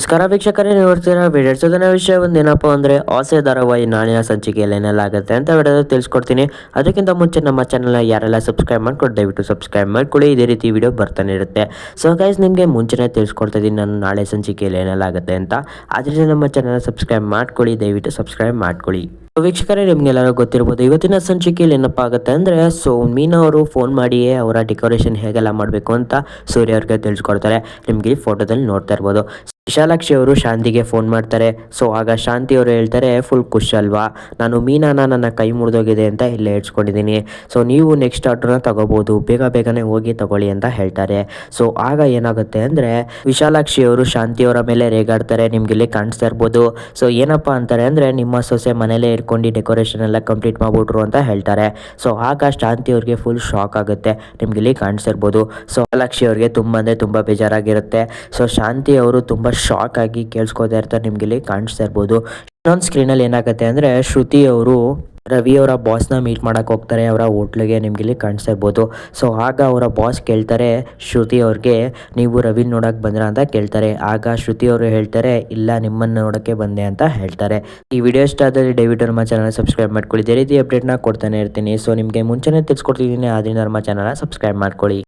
ನಮಸ್ಕಾರ ವೀಕ್ಷಕರೇ ನೋಡ್ತೀರಾ ನೋಡ್ತೀರಾ ಬಿಡಿಸೋದನ್ನ ವಿಷಯ. ಒಂದೇನಪ್ಪ ಅಂದರೆ, ಆಸೆ ಧಾರಾವಾಹಿ ನಾಳಿನ ಸಂಚಿಕೆಯಲ್ಲಿ ಏನೆಲ್ಲ ಆಗುತ್ತೆ ಅಂತ ವಿಡಿಯೋದಲ್ಲಿ ತಿಳಿಸ್ಕೊಡ್ತೀನಿ. ಅದಕ್ಕಿಂತ ಮುಂಚೆ ನಮ್ಮ ಚಾನಲ್ನ ಯಾರೆಲ್ಲ ಸಬ್ಸ್ಕ್ರೈಬ್ ಮಾಡ್ಕೊಂಡು ದಯವಿಟ್ಟು ಸಬ್ಸ್ಕ್ರೈಬ್ ಮಾಡ್ಕೊಳ್ಳಿ. ಇದೇ ರೀತಿ ವಿಡಿಯೋ ಬರ್ತಾನೆ ಇರುತ್ತೆ. ಸೊ ಗೈಸ್ ನಿಮಗೆ ಮುಂಚೆನೇ ತಿಳಿಸ್ಕೊಡ್ತಾ ಇದ್ದೀನಿ ನಾನು ನಾಳೆ ಸಂಚಿಕೆಯಲ್ಲಿ ಏನೆಲ್ಲ ಅಂತ. ಆದ್ದರಿಂದ ನಮ್ಮ ಚಾನಲ್ನ ಸಬ್ಸ್ಕ್ರೈಬ್ ಮಾಡ್ಕೊಳ್ಳಿ, ದಯವಿಟ್ಟು ಸಬ್ಸ್ಕ್ರೈಬ್ ಮಾಡ್ಕೊಳ್ಳಿ. ವೀಕ್ಷಕರೇ, ನಿಮ್ಗೆಲ್ಲರೂ ಗೊತ್ತಿರ್ಬೋದು, ಇವತ್ತಿನ ಸಂಚಿಕೆಯಲ್ಲಿ ಏನಪ್ಪ ಆಗುತ್ತೆ ಅಂದರೆ ಸೊ ಮೀನಾ ಅವರು ಫೋನ್ ಮಾಡಿಯೇ ಅವರ ಡೆಕೋರೇಷನ್ ಹೇಗೆಲ್ಲ ಮಾಡಬೇಕು ಅಂತ ಸೂರ್ಯ ಅವ್ರಿಗೆ ತಿಳಿಸ್ಕೊಡ್ತಾರೆ. ನಿಮಗೆ ಈ ಫೋಟೋದಲ್ಲಿ ನೋಡ್ತಾ ಇರ್ಬೋದು. ವಿಶಾಲಾಕ್ಷಿ ಅವರು ಶಾಂತಿಗೆ ಫೋನ್ ಮಾಡ್ತಾರೆ. ಸೊ ಆಗ ಶಾಂತಿ ಅವರು ಹೇಳ್ತಾರೆ ಫುಲ್ ಖುಷ್ ಅಲ್ವಾ? ನಾನು ಮೀನಾನ ನನ್ನ ಕೈ ಮುರಿದೋಗಿದೆ ಅಂತ ಇಲ್ಲೇ ಹೇಳ್ಸ್ಕೊಂಡಿದ್ದೀನಿ ಸೊ ನೀವು ನೆಕ್ಸ್ಟ್ ಆರ್ಡ್ರನ್ನ ತಗೋಬೋದು. ಬೇಗ ಬೇಗನೆ ಹೋಗಿ ತಗೊಳ್ಳಿ ಅಂತ ಹೇಳ್ತಾರೆ. ಸೊ ಆಗ ಏನಾಗುತ್ತೆ ಅಂದರೆ, ವಿಶಾಲಾಕ್ಷಿ ಅವರು ಶಾಂತಿಯವರ ಮೇಲೆ ರೇಗಾಡ್ತಾರೆ. ನಿಮ್ಗೆ ಇಲ್ಲಿ ಕಾಣಿಸ್ತಾ ಇರ್ಬೋದು. ಸೊ ಏನಪ್ಪ ಅಂತಾರೆ ಅಂದರೆ, ನಿಮ್ಮ ಸೊಸೆ ಮನೇಲೇ ಇಟ್ಕೊಂಡು ಡೆಕೋರೇಷನ್ ಎಲ್ಲ ಕಂಪ್ಲೀಟ್ ಮಾಡ್ಬಿಟ್ರು ಅಂತ ಹೇಳ್ತಾರೆ. ಸೊ ಆಗ ಶಾಂತಿ ಅವ್ರಿಗೆ ಫುಲ್ ಶಾಕ್ ಆಗುತ್ತೆ. ನಿಮ್ಗೆ ಇಲ್ಲಿ ಕಾಣಿಸ್ತಾ ಇರ್ಬೋದು. ಸೊ ವಿಶಾಲಾಕ್ಷಿ ಅವ್ರಿಗೆ ತುಂಬ ಅಂದರೆ ತುಂಬ ಬೇಜಾರಾಗಿರುತ್ತೆ. ಸೊ ಶಾಂತಿ ಅವರು ತುಂಬ ಶಾಕ್ ಆಗಿ ಕೇಳಿಸ್ಕೊತಾ ಇರ್ತಾರೆ, ನಿಮ್ಗೆ ಇಲ್ಲಿ ಕಾಣಿಸ್ತಾ ಇರ್ಬೋದು. ಇನ್ನೊಂದು ಸ್ಕ್ರೀನಲ್ಲಿ ಏನಾಗುತ್ತೆ ಅಂದರೆ ಶ್ರುತಿ ಅವರು ರವಿ ಅವರ ಬಾಸ್ನ ಮೀಟ್ ಮಾಡೋಕ್ಕೆ ಹೋಗ್ತಾರೆ, ಅವರ ಹೋಟ್ಲಿಗೆ ನಿಮ್ಗೆ ಇಲ್ಲಿ ಕಾಣಿಸ್ತಾ ಇರ್ಬೋದು. ಸೊ ಆಗ ಅವರ ಬಾಸ್ ಕೇಳ್ತಾರೆ, ಶ್ರುತಿ ಅವ್ರಿಗೆ ನೀವು ರವಿ ನೋಡೋಕ್ಕೆ ಬಂದ್ರ ಅಂತ ಕೇಳ್ತಾರೆ. ಆಗ ಶ್ರುತಿ ಅವರು ಹೇಳ್ತಾರೆ, ಇಲ್ಲ, ನಿಮ್ಮನ್ನು ನೋಡೋಕ್ಕೆ ಬಂದೆ ಅಂತ ಹೇಳ್ತಾರೆ. ಈ ವಿಡಿಯೋ ಇಷ್ಟ ಆದಲ್ಲಿ ದಯವಿಟ್ಟು ನಮ್ಮ ಚಾನಲ್ ಸಬ್ಸ್ಕ್ರೈಬ್ ಮಾಡ್ಕೊಳ್ಳಿ ಇದೇ ರೀತಿ ಅಪ್ಡೇಟ್ನ ಕೊಡ್ತಾನೆ ಇರ್ತೀನಿ. ಸೊ ನಿಮಗೆ ಮುಂಚೆನೇ ತಿಳಿಸ್ಕೊಡ್ತಿದ್ದೀನಿ ಆದ್ದರಿಂದ ನಮ್ಮ ಚಾನಲ್ನ ಸಬ್ಸ್ಕ್ರೈಬ್ ಮಾಡ್ಕೊಳ್ಳಿ.